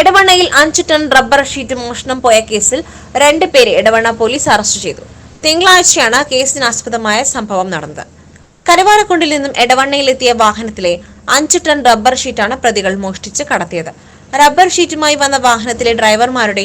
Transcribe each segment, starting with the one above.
എടവണ്ണയിൽ അഞ്ച് ton rubber sheet മോഷണം പോയ കേസിൽ രണ്ട് പേരെ എടവണ്ണ പോലീസ് അറസ്റ്റ് ചെയ്തു. തിങ്കളാഴ്ചയാണ് കേസിന് ആസ്പദമായ സംഭവം നടന്നത്. കരുവാരക്കുണ്ടിൽ നിന്നും എടവണ്ണയിലെത്തിയ വാഹനത്തിലെ അഞ്ച് ടൺ റബ്ബർ ഷീറ്റാണ് പ്രതികൾ മോഷ്ടിച്ച് കടത്തിയത്. റബ്ബർ ഷീറ്റുമായി വന്ന വാഹനത്തിലെ ഡ്രൈവർമാരുടെ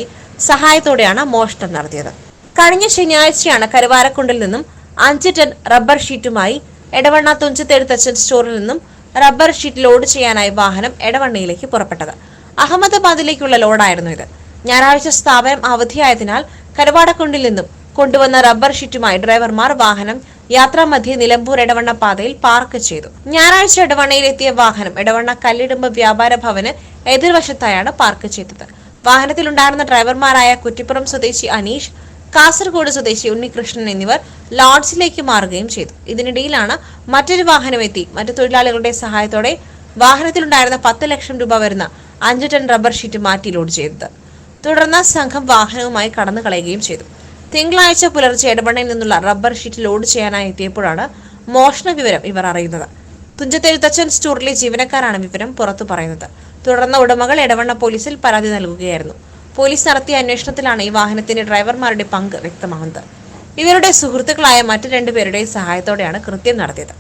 സഹായത്തോടെയാണ് മോഷണം നടത്തിയത്. കഴിഞ്ഞ ശനിയാഴ്ചയാണ് കരുവാരക്കുണ്ടിൽ നിന്നും അഞ്ച് ടൺ റബ്ബർ ഷീറ്റുമായി എടവണ്ണ തുഞ്ചത്തെഴുത്തച്ഛൻ സ്റ്റോറിൽ നിന്നും റബ്ബർ ഷീറ്റ് ലോഡ് ചെയ്യാനായി വാഹനം എടവണ്ണയിലേക്ക് പുറപ്പെട്ടത്. അഹമ്മദാബാദിലേക്കുള്ള ലോഡായിരുന്നു ഇത്. ഞായറാഴ്ച സ്ഥാപനം അവധിയായതിനാൽ കരുവാടക്കുണ്ടിൽ നിന്നും കൊണ്ടുവന്ന റബ്ബർ ഷീറ്റുമായി ഡ്രൈവർമാർ വാഹനം യാത്രാമധ്യേ നിലമ്പൂർ ഇടവണ്ണ പാതയിൽ പാർക്ക് ചെയ്തു. ഞായറാഴ്ച എടവണ്ണയിലെത്തിയ വാഹനം ഇടവണ്ണ കല്ലിടുമ്പ് വ്യാപാര ഭവന് എതിർവശത്തായാണ് പാർക്ക് ചെയ്തത്. വാഹനത്തിലുണ്ടായിരുന്ന ഡ്രൈവർമാരായ കുറ്റിപ്പുറം സ്വദേശി അനീഷ് കാസർഗോഡ് സ്വദേശി ഉണ്ണികൃഷ്ണൻ എന്നിവർ ലോഡ്ജിലേക്ക് മാറുകയും ചെയ്തു. ഇതിനിടയിലാണ് മറ്റൊരു വാഹനം എത്തി മറ്റു തൊഴിലാളികളുടെ സഹായത്തോടെ വാഹനത്തിലുണ്ടായിരുന്ന പത്ത് ലക്ഷം രൂപ വരുന്ന അഞ്ച് ടൺ റബ്ബർ ഷീറ്റ് മാറ്റി ലോഡ് ചെയ്തത്. തുടർന്ന് സംഘം വാഹനവുമായി കടന്നു കളയുകയും ചെയ്തു. തിങ്കളാഴ്ച പുലർച്ചെ എടവണ്ണയിൽ നിന്നുള്ള റബ്ബർ ഷീറ്റ് ലോഡ് ചെയ്യാനായി എത്തിയപ്പോഴാണ് മോഷണ വിവരം ഇവർ അറിയുന്നത്. തുഞ്ചത്തെഴുത്തച്ഛൻ സ്റ്റോറിലെ ജീവനക്കാരാണ് വിവരം പുറത്തു പറയുന്നത്. തുടർന്ന് ഉടമകൾ ഇടവണ്ണ പോലീസിൽ പരാതി നൽകുകയായിരുന്നു. പോലീസ് നടത്തിയ അന്വേഷണത്തിലാണ് ഈ വാഹനത്തിന്റെ ഡ്രൈവർമാരുടെ പങ്ക് വ്യക്തമാകുന്നത്. ഇവരുടെ സുഹൃത്തുക്കളായ മറ്റു രണ്ടുപേരുടെയും സഹായത്തോടെയാണ് കൃത്യം നടത്തിയത്.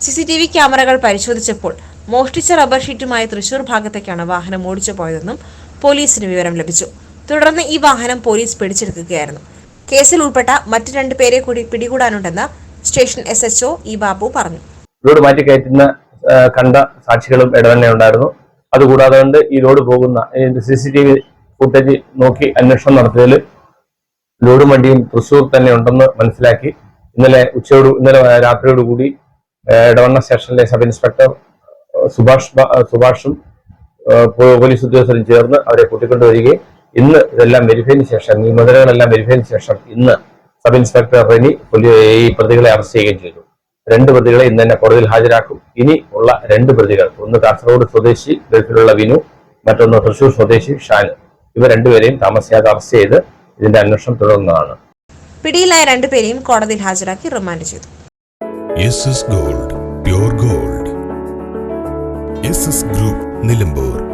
സി ക്യാമറകൾ പരിശോധിച്ചപ്പോൾ മോഷ്ടിച്ച റബ്ബർ ഷീറ്റുമായി തൃശൂർ ഭാഗത്തേക്കാണ് വാഹനം ഓടിച്ചു പോയതെന്നും പോലീസിന് വിവരം ലഭിച്ചു. തുടർന്ന് ഈ വാഹനം പോലീസ് പിടിച്ചെടുക്കുകയായിരുന്നു. കേസിൽ ഉൾപ്പെട്ട മറ്റു രണ്ട് പേരെ കൂടി പിടികൂടാനുണ്ടെന്ന് station S HO E Babu പറഞ്ഞു. ലോഡ് മാറ്റി കയറ്റുന്ന കണ്ട സാക്ഷികളും ഇടതന്നെ ഉണ്ടായിരുന്നു. അതുകൂടാതെ കൊണ്ട് ഈ ലോഡ് പോകുന്ന C C T V footage നോക്കി അന്വേഷണം നടത്തിയതിൽ ലോഡും വണ്ടിയും തൃശൂർ തന്നെ ഉണ്ടെന്ന് മനസ്സിലാക്കി. ഇന്നലെ ഉച്ചയോട് ഇന്നലെ രാത്രിയോടുകൂടി ഇടവണ്ണ സ്റ്റേഷനിലെ സബ് ഇൻസ്പെക്ടർ സുഭാഷ് ബ- സുഭാഷും പോലീസ് ഉദ്യോഗസ്ഥരും ചേർന്ന് അവരെ കൂട്ടിക്കൊണ്ടുവരികയും ഇന്ന് ഇതെല്ലാം വെരിഫൈന് ശേഷം നിബന്ധനകളെല്ലാം വെരിഫൈന് ശേഷം ഇന്ന് സബ് ഇൻസ്പെക്ടർ റെനി ഈ പ്രതികളെ അറസ്റ്റ് ചെയ്യുകയും ചെയ്തു. രണ്ട് പ്രതികളെ ഇന്ന് തന്നെ കോടതിയിൽ ഹാജരാക്കും. ഇനി ഉള്ള രണ്ട് പ്രതികൾ ഒന്ന് കാസർഗോഡ് സ്വദേശി ഗൾഫിലുള്ള വിനു മറ്റൊന്ന് തൃശൂർ സ്വദേശി ഷാന് ഇവർ രണ്ടുപേരെയും താമസിയാതെ അറസ്റ്റ് ചെയ്ത് ഇതിന്റെ അന്വേഷണം തുടരുന്നതാണ് പിടിയിലായ രണ്ടുപേരെയും കോടതിയിൽ ഹാജരാക്കി റിമാൻഡ് ചെയ്തു. Gold pure gold S group Nilambur.